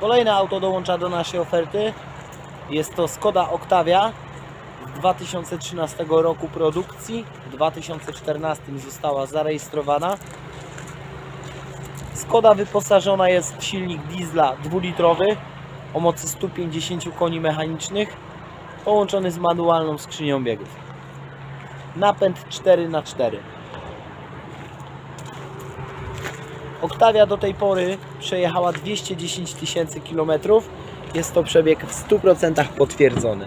Kolejne auto dołącza do naszej oferty. Jest to Skoda Octavia z 2013 roku produkcji. W 2014 została zarejestrowana. Skoda wyposażona jest w silnik diesla dwulitrowy o mocy 150 koni mechanicznych połączony z manualną skrzynią biegów. Napęd 4x4. Octavia do tej pory przejechała 210 tysięcy kilometrów. Jest to przebieg w 100% potwierdzony.